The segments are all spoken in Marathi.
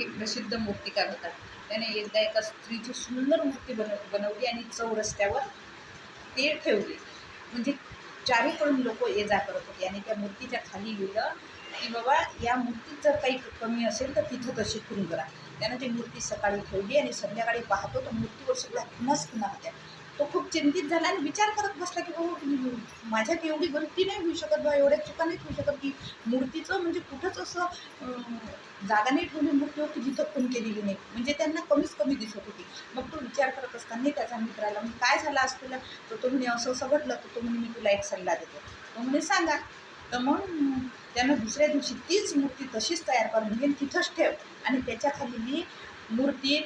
एक प्रसिद्ध मूर्तिकार होता. त्याने एकदा एका स्त्रीची सुंदर मूर्ती बनव बनवली आणि चौरस्त्यावर ते ठेवली. म्हणजे चारीकडून लोक ये जा करत होते आणि त्या मूर्तीच्या खाली लिहिलं की बाबा या मूर्तीत जर काही कमी असेल तर तिथं तशी करून करा त्यानं ती मूर्ती सकाळी ठेवली आणि संध्याकाळी पाहतो तर मूर्तीवर सगळ्या खुनाच खुना होत्या. तो खूप चिंतित झाला आणि विचार करत बसला की बाबा माझ्यात एवढी गलती नाही होऊ शकत बा एवढ्या चुका नाही होऊ शकत की मूर्तीचं म्हणजे कुठंच असं जागा नाही ठेवली मूर्तीवर जिथं खून केलेली नाही. म्हणजे त्यांना कमीच कमी दिसत होती. मग तो विचार करत असताना त्याचा मित्राला मग काय झालं आज तुला? तर तो म्हणे असं असं घडलं तर तो म्हणे मी तुला एक सल्ला देतो. तो म्हणे सांगा. तर मग त्यानं दुसऱ्या दिवशी तीच मूर्ती तशीच तयार करून घेईन तिथंच ठेव आणि त्याच्याखाली मूर्ती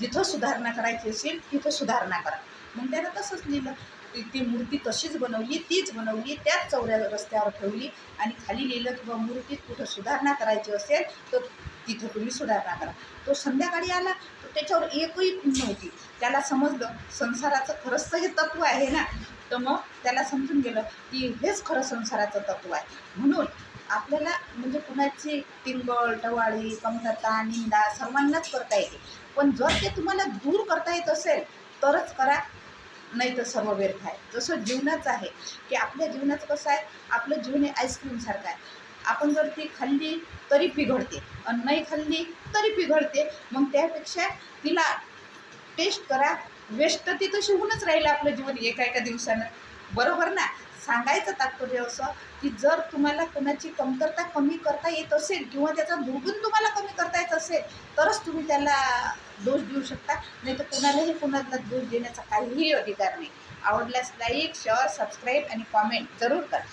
जिथं सुधारणा करायची असेल तिथं सुधारणा करा. मग त्यानं तसंच लिहिलं. ती ती मूर्ती तशीच बनवली तीच बनवली त्याच चौऱ्या रस्त्यावर ठेवली आणि खाली लिहिलं की बा मूर्तीत कुठं सुधारणा करायची असेल तर तिथं तुम्ही सुधारणा करा. तो संध्याकाळी आला तर त्याच्यावर एकही खूण नव्हती. त्याला समजलं संसाराचं खरंच तर हे तत्व आहे ना? तर मग त्याला समजून गेलं की हेच खरं संसाराचं तत्व आहे. म्हणून आपल्याला म्हणजे कुणाची टिंगल टवाळी कमतरता निंदा सर्वांनाच करता येते. पण जर ते तुम्हाला दूर करता येत असेल तरच करा. नाही तर सर्व व्यर्थ आहे. जसं जीवनाचं आहे की आपल्या जीवनाचं कसं आहे आपलं जीवन हे आईस्क्रीमसारखं आहे. आपण जर ती खाल्ली तरी पिघळते आणि नाही खाल्ली तरी पिघळते मग त्यापेक्षा तिला टेस्ट करा. वेस्ट ती तशी होऊनच राहील आपलं जीवन एका एका दिवसानं. बरोबर ना? सांगायचं तात्पर्य असं की जर तुम्हाला कोणाची कमतरता कमी करता येत असेल किंवा त्याचा दुर्गुण तुम्हाला कमी करता येत असेल तरच तुम्ही त्याला दोष देऊ शकता. नाही तर कोणालाही कोणाला दोष देण्याचा काहीही अधिकार नाही. आवडल्यास लाईक शेअर सबस्क्राईब आणि कॉमेंट जरूर करा.